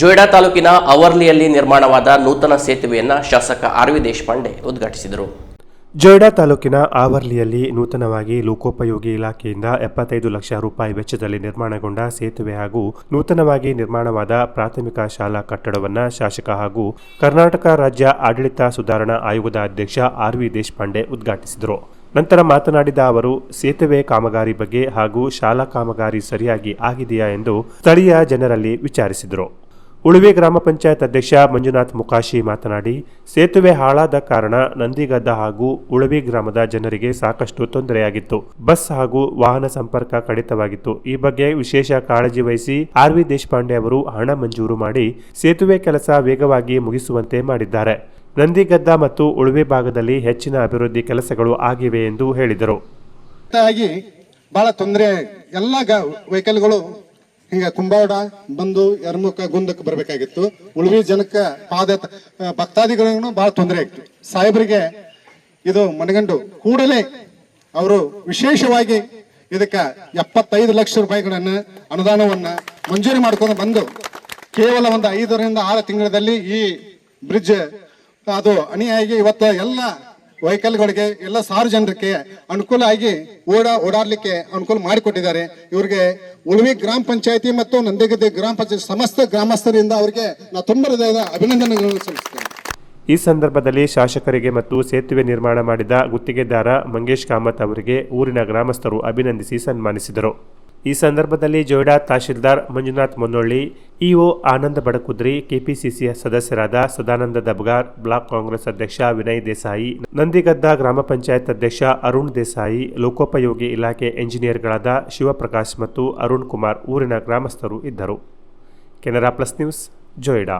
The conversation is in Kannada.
ಜೊಯ್ಡಾ ತಾಲೂಕಿನ ಅವರ್ಲಿಯಲ್ಲಿ ನಿರ್ಮಾಣವಾದ ನೂತನ ಸೇತುವೆಯನ್ನ ಶಾಸಕ ಆರ್ ವಿ ದೇಶಪಾಂಡೆ ಉದ್ಘಾಟಿಸಿದರು. ಜೊಯ್ಡಾ ತಾಲೂಕಿನ ಆವರ್ಲಿಯಲ್ಲಿ ನೂತನವಾಗಿ ಲೋಕೋಪಯೋಗಿ ಇಲಾಖೆಯಿಂದ ಎಪ್ಪತ್ತೈದು ಲಕ್ಷ ರೂಪಾಯಿ ವೆಚ್ಚದಲ್ಲಿ ನಿರ್ಮಾಣಗೊಂಡ ಸೇತುವೆ ಹಾಗೂ ನೂತನವಾಗಿ ನಿರ್ಮಾಣವಾದ ಪ್ರಾಥಮಿಕ ಶಾಲಾ ಕಟ್ಟಡವನ್ನು ಶಾಸಕ ಹಾಗೂ ಕರ್ನಾಟಕ ರಾಜ್ಯ ಆಡಳಿತ ಸುಧಾರಣಾ ಆಯೋಗದ ಅಧ್ಯಕ್ಷ ಆರ್ ವಿ ದೇಶಪಾಂಡೆ ಉದ್ಘಾಟಿಸಿದರು. ನಂತರ ಮಾತನಾಡಿದ ಅವರು, ಸೇತುವೆ ಕಾಮಗಾರಿ ಬಗ್ಗೆ ಹಾಗೂ ಶಾಲಾ ಕಾಮಗಾರಿ ಸರಿಯಾಗಿ ಆಗಿದೆಯಾ ಎಂದು ಸ್ಥಳೀಯ ಜನರಲ್ಲಿ ವಿಚಾರಿಸಿದರು. ಉಳುವೆ ಗ್ರಾಮ ಪಂಚಾಯತ್ ಅಧ್ಯಕ್ಷ ಮಂಜುನಾಥ್ ಮುಕಾಶಿ ಮಾತನಾಡಿ, ಸೇತುವೆ ಹಾಳಾದ ಕಾರಣ ನಂದಿಗದ್ದ ಹಾಗೂ ಉಳುವೆ ಗ್ರಾಮದ ಜನರಿಗೆ ಸಾಕಷ್ಟು ತೊಂದರೆಯಾಗಿತ್ತು. ಬಸ್ ಹಾಗೂ ವಾಹನ ಸಂಪರ್ಕ ಕಡಿತವಾಗಿತ್ತು. ಈ ಬಗ್ಗೆ ವಿಶೇಷ ಕಾಳಜಿ ವಹಿಸಿ ಆರ್ ವಿ ದೇಶಪಾಂಡೆ ಅವರು ಹಣ ಮಂಜೂರು ಮಾಡಿ ಸೇತುವೆ ಕೆಲಸ ವೇಗವಾಗಿ ಮುಗಿಸುವಂತೆ ಮಾಡಿದ್ದಾರೆ. ನಂದಿಗದ್ದ ಮತ್ತು ಉಳುವೆ ಭಾಗದಲ್ಲಿ ಹೆಚ್ಚಿನ ಅಭಿವೃದ್ಧಿ ಕೆಲಸಗಳು ಆಗಿವೆ ಎಂದು ಹೇಳಿದರು. ಬಹಳ ತೊಂದರೆ, ಎಲ್ಲ ವೆಹಿಕಲ್ಗಳು ಹಿಂಗ ಕುಂಬಾಡ ಬಂದು ಯರ್ಮುಖ ಗುಂದಕ್ಕೆ ಬರಬೇಕಾಗಿತ್ತು. ಉಳಿವಿ ಜನಕ್ಕೆ ಪಾದ ಭಕ್ತಾದಿಗಳಿಗೂ ಬಹಳ ತೊಂದರೆ ಆಯ್ತು. ಸಾಹೇಬರಿಗೆ ಇದು ಮನಗಂಡು ಕೂಡಲೇ ಅವರು ವಿಶೇಷವಾಗಿ ಇದಕ್ಕೆ ಎಪ್ಪತ್ತೈದು ಲಕ್ಷ ರೂಪಾಯಿಗಳನ್ನ ಅನುದಾನವನ್ನ ಮಂಜೂರಿ ಮಾಡ್ಕೊಂಡು ಬಂದು ಕೇವಲ ಒಂದು ಐದರಿಂದ ಆರು ತಿಂಗಳಲ್ಲಿ ಈ ಬ್ರಿಡ್ಜ್, ಅದು ಅಣಿಯಾಗಿ ಇವತ್ತು ಎಲ್ಲ ವೆಹಿಕಲ್ಗಳಿಗೆ ಎಲ್ಲ ಸಾರ್ವಜನಿಕರಿಗೆ ಅನುಕೂಲ ಆಗಿ ಓಡ, ಓಡಾಡ್ಲಿಕ್ಕೆ ಅನುಕೂಲ ಮಾಡಿಕೊಟ್ಟಿದ್ದಾರೆ. ಇವರಿಗೆ ಉಳುವಿ ಗ್ರಾಮ ಪಂಚಾಯತಿ ಮತ್ತು ನಂದಿಗದ್ದೆ ಗ್ರಾಮ ಪಂಚಾಯತ್ ಸಮಸ್ತ ಗ್ರಾಮಸ್ಥರಿಂದ ಅವರಿಗೆ ನಾವು ತುಂಬ ಹೃದಯದ ಅಭಿನಂದನೆಗಳನ್ನು ಸಲ್ಲಿಸ್ತೇನೆ ಈ ಸಂದರ್ಭದಲ್ಲಿ ಶಾಸಕರಿಗೆ ಮತ್ತು ಸೇತುವೆ ನಿರ್ಮಾಣ ಮಾಡಿದ ಗುತ್ತಿಗೆದಾರ ಮಂಗೇಶ್ ಕಾಮತ್ ಅವರಿಗೆ ಊರಿನ ಗ್ರಾಮಸ್ಥರು ಅಭಿನಂದಿಸಿ ಸನ್ಮಾನಿಸಿದರು. ಈ ಸಂದರ್ಭದಲ್ಲಿ ಜೋಯ್ಡಾ ತಹಶೀಲ್ದಾರ್ ಮಂಜುನಾಥ್ ಮುನ್ನೊಳ್ಳಿ, ಇಒ ಆನಂದ ಬಡಕುದ್ರಿ ಕೆಪಿಸಿಸಿಯ ಸದಸ್ಯರಾದ ಸದಾನಂದ ದಬ್ಗಾರ್, ಬ್ಲಾಕ್ ಕಾಂಗ್ರೆಸ್ ಅಧ್ಯಕ್ಷ ವಿನಯ್ ದೇಸಾಯಿ, ನಂದಿಗದ್ದ ಗ್ರಾಮ ಪಂಚಾಯತ್ ಅಧ್ಯಕ್ಷ ಅರುಣ್ ದೇಸಾಯಿ, ಲೋಕೋಪಯೋಗಿ ಇಲಾಖೆ ಎಂಜಿನಿಯರ್ಗಳಾದ ಶಿವಪ್ರಕಾಶ್ ಮತ್ತು ಅರುಣ್ ಕುಮಾರ್ ಊರಿನ ಗ್ರಾಮಸ್ಥರು ಇದ್ದರು. Canara plus news, Joida.